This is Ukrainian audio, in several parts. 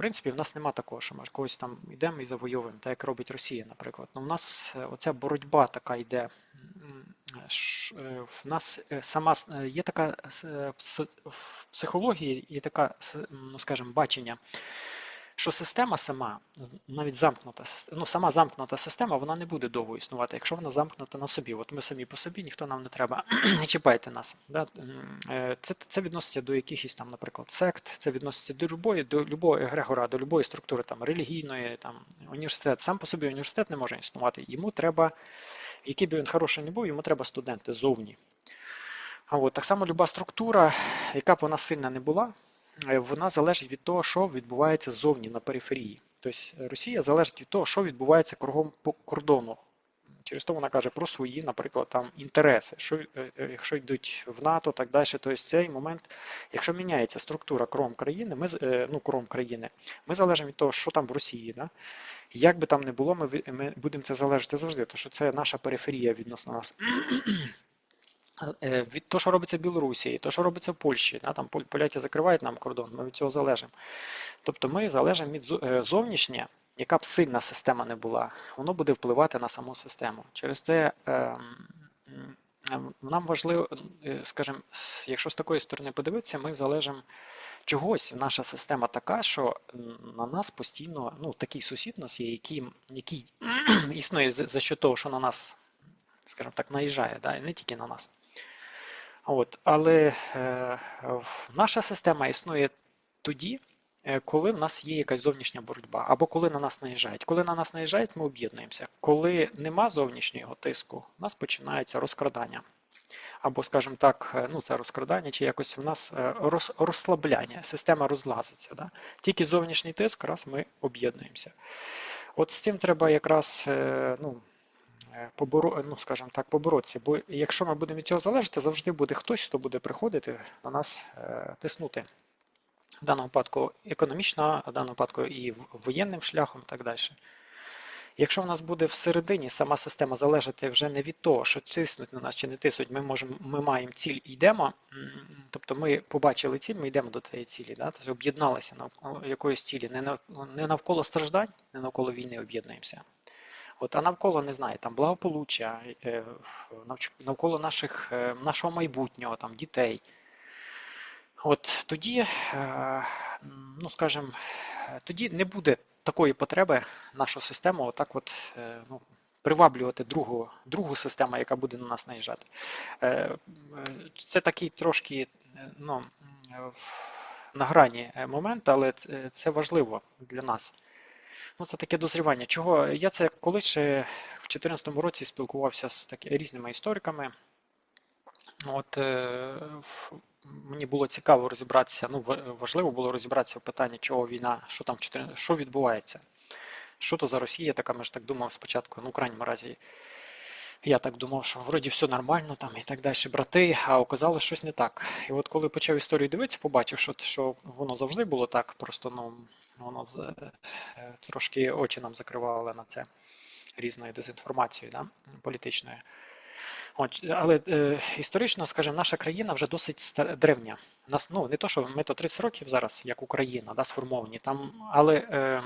принципі, в нас нема такого, що ми когось там йдемо і завойовуємо, так як робить Росія, наприклад. Ну, в нас е, оця боротьба така йде. е, В нас е, сама є така в психології, є така, ну скажімо, бачення, що система сама, навіть замкнута, ну сама замкнута система, вона не буде довго існувати, якщо вона замкнута на собі. От ми самі по собі, ніхто нам не треба, не чіпайте нас. Да? Е, Це, це відноситься до якихось там, наприклад, сект, це відноситься до любої, до любого егрегора, до любої структури там релігійної, там університет. Сам по собі університет не може існувати. Йому треба, який би він хороший не був, йому треба студенти зовні. А от так само люба структура, яка б вона сильна не була, вона залежить від того, що відбувається ззовні на периферії. Тобто е, Росія залежить від того, що відбувається кругом по кордону. Через то вона каже про свої, наприклад, там інтереси, що е, е, якщо йдуть в НАТО, так далі. Тобто цей момент, якщо міняється структура кром країни, ми е, ну кром країни, ми залежимо від того, що там в Росії. Да? Як би там не було, ми, ми будемо це залежати завжди, тому що це наша периферія відносно нас. Е, Від того, що робиться в Білорусі, то, що робиться в Польщі, там поляки закривають нам кордон, ми від цього залежимо. Тобто ми залежимо від е, зовнішнє, яка б сильна система не була, воно буде впливати на саму систему. Через це ем, ем, нам важливо, е, скажімо, якщо з такої сторони подивитися, ми залежимо чогось. Наша система така, що на нас постійно, ну, такий сусід у нас є, який, який існує за, за що того, що на нас, скажімо так, наїжджає, да, і не тільки на нас. От, але е, наша система існує тоді, е, коли в нас є якась зовнішня боротьба, або коли на нас наїжджають. Коли на нас наїжджають, ми об'єднуємося. Коли нема зовнішнього тиску, у нас починається розкрадання. Або, скажімо так, е, ну це розкрадання, чи якось в нас е, роз, розслабляння, система розлазиться. Да? Тільки зовнішній тиск, раз ми об'єднуємося. От з цим треба якраз ну, поборо, ну, скажімо так, поборотися. Бо якщо ми будемо від цього залежати, завжди буде хтось, хто буде приходити на нас е, тиснути. В даному випадку економічно, в даному випадку і воєнним шляхом і так далі. Якщо в нас буде всередині сама система залежати вже не від того, що тиснуть на нас чи не тиснуть, ми можемо, ми маємо ціль і йдемо. Тобто ми побачили ціль, ми йдемо до тієї цілі, да? тобто об'єдналися навколо якоїсь цілі, не навколо страждань, не навколо війни об'єднуємося. От, а навколо не знаю, там благополуччя, е, навколо наших, е, нашого майбутнього, там дітей. От тоді, е, ну скажімо, е, тоді не буде такої потреби нашу систему отак от, ну, приваблювати другу, другу систему, яка буде на нас наїжджати. Це такий трошки ну, на грані момент, але це важливо для нас. Ну, це таке дозрівання. Чого? Я це колись ще в 2014 році спілкувався з такі, різними істориками. От е, мені було цікаво розібратися, ну важливо було розібратися в питанні, чого війна, що там, що відбувається. Що то за Росія така, ми ж так думав спочатку, ну, в крайньому разі, я так думав, що вроді все нормально там і так далі, брати, а оказалось щось не так. І от коли почав історію дивитися, побачив, що, що воно завжди було так, просто ну, воно е, трошки очі нам закривали на це різною дезінформацією да, політичною. От, але е, історично, скажімо, наша країна вже досить ста- древня. Нас, ну, не то, що ми то 30 років зараз, як Україна, да, сформовані, там, але в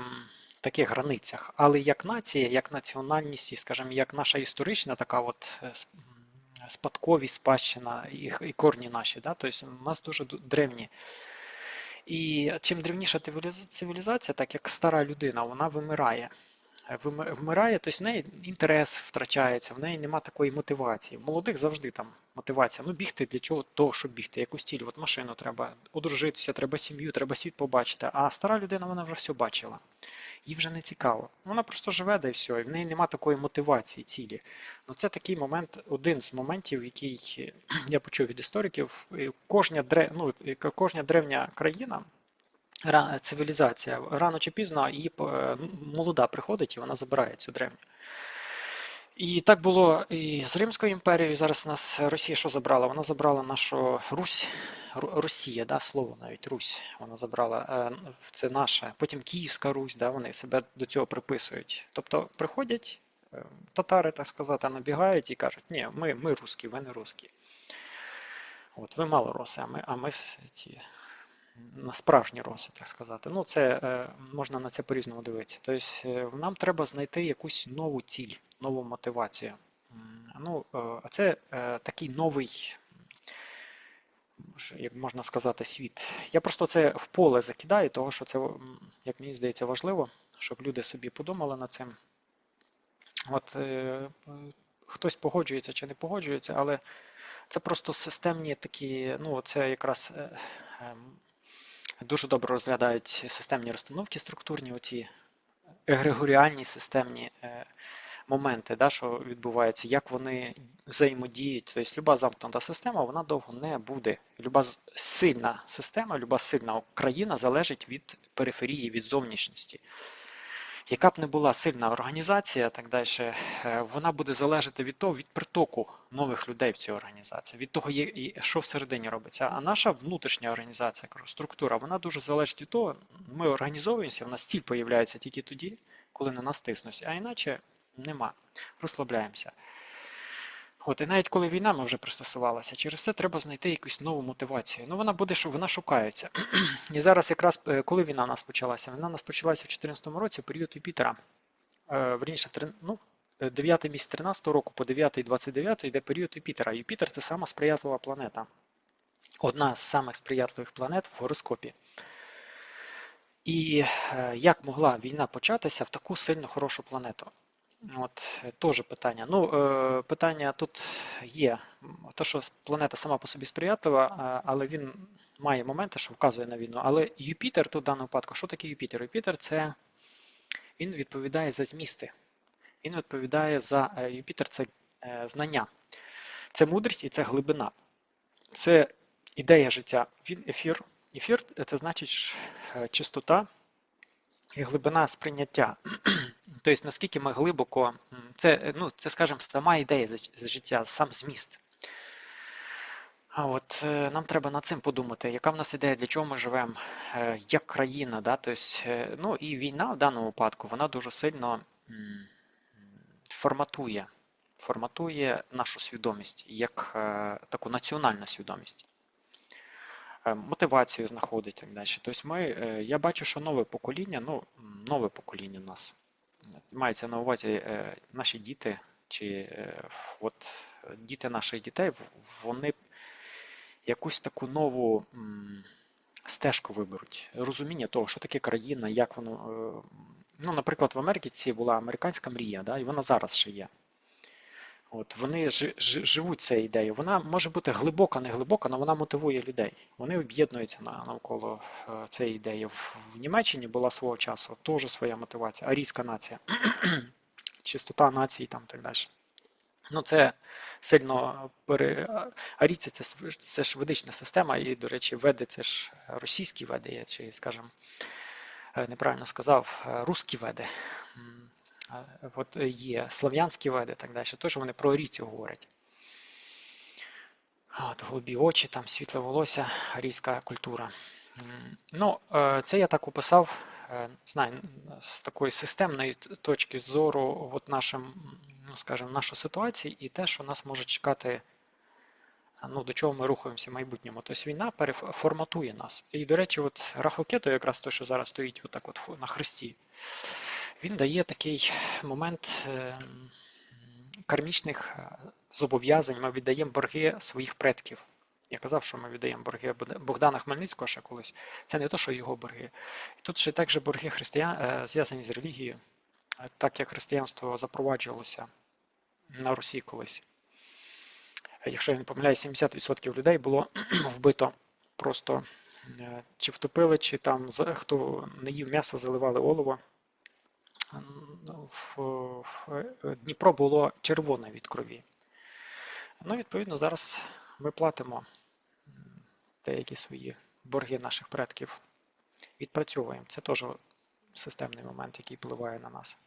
таких границях. Але як нація, як національність, і, скажімо, як наша історична така от е, спадковість, спадщина і, і корні наші, да, тобто у нас дуже древні. І чим древніша цивілізація, так як стара людина, вона вимирає. Вмирає, тобто в неї інтерес втрачається, в неї нема такої мотивації. В молодих завжди там мотивація. Ну, бігти для чого? Того, щоб бігти, якусь ціль, от машину треба, одружитися, треба сім'ю, треба світ побачити. А стара людина, вона вже все бачила. Їй вже не цікаво. Вона просто живе да і все, і в неї нема такої мотивації, цілі. Ну, це такий момент, один з моментів, який я почув від істориків. Кожня, дре, ну, кожня древня країна, ра- цивілізація, рано чи пізно її е, молода приходить і вона забирає цю древню. І так було і з Римською імперією. Зараз нас Росія що забрала? Вона забрала нашу Русь, Росія, да, слово навіть Русь. Вона забрала е, це наше. Потім Київська Русь, да, вони себе до цього приписують. Тобто приходять е, татари, так сказати, набігають і кажуть, ні, ми, ми русські, ви не русські. От ви малороси, а ми, а ми ці на справжній розвиток, так сказати. Ну, це е, можна на це по-різному дивитися. Тобто е, нам треба знайти якусь нову ціль, нову мотивацію. Ну, е, а це такий новий, як можна сказати, світ. Я просто це в поле закидаю, того що це, як мені здається, важливо, щоб люди собі подумали над цим. От хтось погоджується чи не погоджується, але це просто системні такі, ну, це якраз ем, дуже добре розглядають системні розстановки структурні, оці егрегоріальні системні е, моменти, да, що відбуваються, як вони взаємодіють. Тобто люба замкнута система, вона довго не буде. Люба сильна система, люба сильна країна залежить від периферії, від зовнішності. Яка б не була сильна організація, так далі, е, вона буде залежати від того, від притоку нових людей в цю організацію, від того, що всередині робиться. А наша внутрішня організація, структура, вона дуже залежить від того, ми організовуємося, в нас стіль появляється тільки тоді, коли на нас тиснуть, а іначе нема. Розслабляємося. От, і навіть коли війна, ми вже пристосувалися, через це треба знайти якусь нову мотивацію. Ну, вона буде, що вона шукається. І зараз якраз е, коли війна у нас почалася? Війна у нас почалася в 2014 році, період Юпітера. Е, Верніше, в ну, 9 місяць 13 року по 9 29 йде період Юпітера. Юпітер це сама сприятлива планета. Одна з самих сприятливих планет в гороскопі. І е, як могла війна початися в таку сильно хорошу планету? От е, теж питання. Ну, е, питання тут є. То, що планета сама по собі сприятлива, але він має моменти, що вказує на війну. Але Юпітер тут в даному випадку, що таке Юпітер? Юпітер це він відповідає за змісти. Він відповідає за е, Юпітер це знання, це мудрість і це глибина. Це ідея життя. Він ефір. Ефір це значить чистота і глибина сприйняття. Тобто, наскільки ми глибоко, це, е, ну, це, скажімо, сама ідея життя, сам зміст. А от е, нам треба над цим подумати, яка в нас ідея, для чого ми живемо, е, як країна, да? тобто, ну і війна в даному випадку, вона дуже сильно форматує, форматує нашу свідомість як таку національну свідомість. Мотивацію знаходить так далі. Тобто ми, я бачу, що нове покоління, ну, нове покоління нас. Мається на увазі е, наші діти, чи е, от діти наших дітей, вони якусь таку нову стежку виберуть. Розуміння того, що таке країна, як воно. е, Ну, наприклад, в Америці була американська мрія, да, і вона зараз ще є. От вони жи- жи- живуть цією ідеєю. Вона може бути глибока, не глибока, але вона мотивує людей. Вони об'єднуються на, навколо е, цієї ідеї. В, в Німеччині була свого часу теж своя мотивація, арійська нація, чистота нації там так далі. Ну, це сильно пере... Арійці це, це ж ведична система, і, до речі, веди це ж російські веди, чи, скажімо, е, неправильно сказав, е, русські веди. От е, є слав'янські веди так далі. Тож вони про арійців говорять. От, голубі очі, там світле волосся, арійська культура. Ну, е, це я так описав, е, знаю, з такої системної точки зору, от нашим, ну, скажімо, нашу ситуацію і те, що нас може чекати, ну, до чого ми рухаємося в майбутньому. Тобто війна переформатує нас. І, до речі, от Рахокето, якраз той, що зараз стоїть отак от на хресті, він дає такий момент е, кармічних е, зобов'язань. Ми віддаємо борги своїх предків. Я казав, що ми віддаємо борги Богдана Хмельницького ще колись. Це не то, що його борги. І тут ще також борги християн е, зв'язані з релігією, так як християнство запроваджувалося на Русі колись. Якщо я не помиляюсь, 70% людей було вбито просто чи втопили, чи там хто не їв м'ясо, заливали олово. М, В, в е, Дніпро було червоне від крові. Ну, відповідно, зараз ми платимо деякі свої борги наших предків. Відпрацьовуємо. Це теж системний момент, який впливає на нас.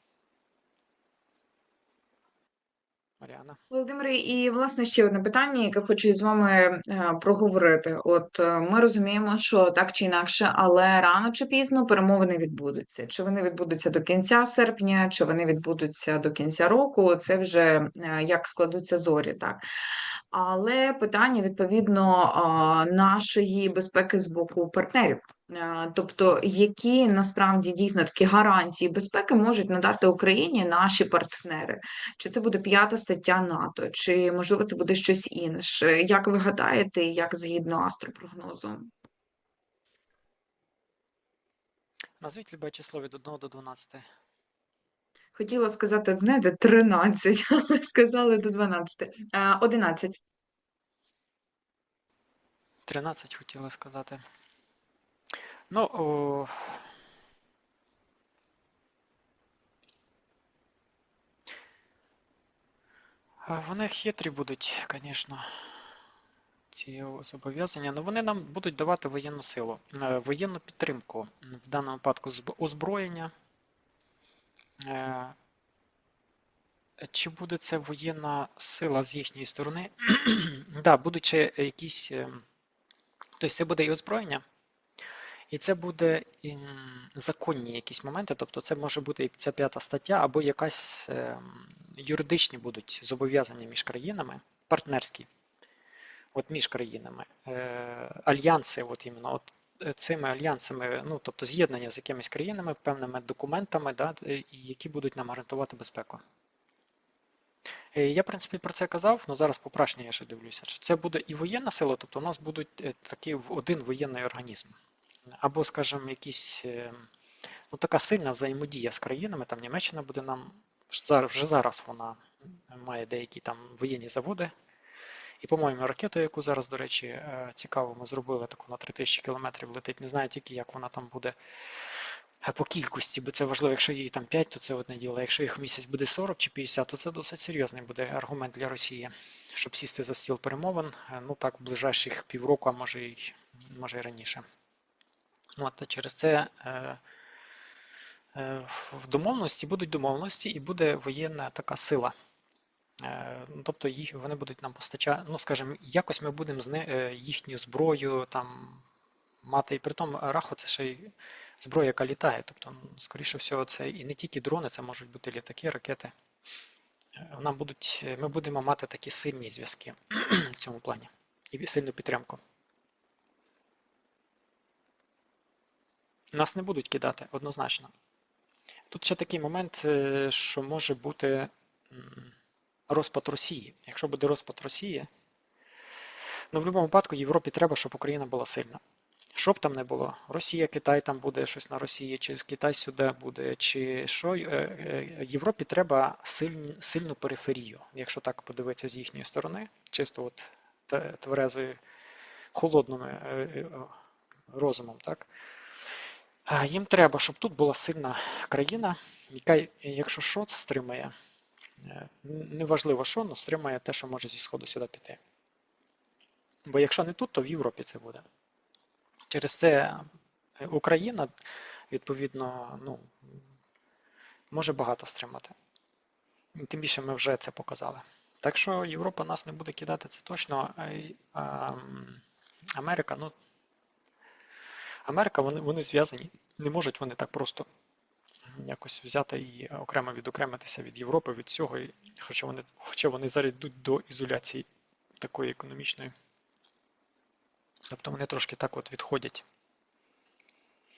Маріана. Володимире, і власне ще одне питання, яке хочу з вами е, проговорити. От е, ми розуміємо, що так чи інакше, але рано чи пізно перемовини відбудуться. Чи вони відбудуться до кінця серпня, чи вони відбудуться до кінця року? Це вже е, як складуться зорі, так. Але питання відповідно нашої безпеки з боку партнерів. Е, Тобто, які насправді дійсно такі гарантії безпеки можуть надати Україні наші партнери? Чи це буде п'ята стаття НАТО, чи можливо це буде щось інше? Як ви гадаєте, як згідно астропрогнозу? Назвіть любе число від 1 до 12. Хотіла сказати, знаєте, 13, але сказали до 12. Е, 11. 13 хотіли сказати. Ну. Вони хитрі будуть, звісно, ці зобов'язання, але вони нам будуть давати воєнну силу, е, воєнну підтримку, в даному випадку зб- озброєння. Е, Чи буде це воєнна сила з їхньої сторони? Да, будуть ще якісь. е, Тобто це буде і озброєння, і це буде законні якісь моменти, тобто це може бути і ця п'ята стаття, або якась ем, юридичні будуть зобов'язання між країнами, партнерські, от між країнами, е, альянси, от іменно от е, цими альянсами, ну тобто з'єднання з якимись країнами, певними документами, да, е, які будуть нам гарантувати безпеку. Я, в принципі, про це казав, але зараз поправшення я ще дивлюся, що це буде і воєнна сила, тобто у нас будуть такий один воєнний організм. Або, скажімо, якісь, е, ну, така сильна взаємодія з країнами, там Німеччина буде нам, вже зараз, вона має деякі там воєнні заводи. І, по-моєму, ракету, яку зараз, до речі, е, цікаво, ми зробили таку на 3000 кілометрів летить. Не знаю тільки, як вона там буде е, по кількості, бо це важливо, якщо її там 5, то це одне діло. Якщо їх в місяць буде 40 чи 50, то це досить серйозний буде аргумент для Росії, щоб сісти за стіл перемовин. Ну так, в ближайших півроку, а може й може й раніше. От, через це е, е, в домовленості будуть домовленості і буде воєнна така сила. Е, ну, Тобто їх вони будуть нам постачати, ну скажімо, якось ми будемо з е, їхню зброю там мати, і при тому раху це ще й зброя, яка літає. Тобто, ну, скоріше всього, це і не тільки дрони, це можуть бути літаки, ракети. Е, Нам будуть, ми будемо мати такі сильні зв'язки в цьому плані і сильну підтримку. Нас не будуть кидати однозначно. Тут ще такий момент, е, що може бути розпад Росії. Якщо буде розпад Росії, ну в будь-якому випадку Європі треба, щоб Україна була сильна. Що б там не було, Росія, Китай там буде щось на Росії, чи з Китай сюди буде, чи що, е, е, Європі треба сильн- сильну периферію, якщо так подивитися з їхньої сторони, чисто от тверезою, холодним розумом, так? Їм треба, щоб тут була сильна країна, яка, якщо що, стримає. Е, Неважливо що, але стримає те, що може зі Сходу сюди піти. Бо якщо не тут, то в Європі це буде. Через це е, Україна, відповідно, ну, може багато стримати. Тим більше ми вже це показали. Так що Європа нас не буде кидати, це точно. А, Америка, ну, Америка, вони, вони зв'язані. Не можуть вони так просто якось взяти і окремо відокремитися від Європи, від цього, І, хоча вони, хоча вони зараз йдуть до ізоляції такої економічної. Тобто вони трошки так от відходять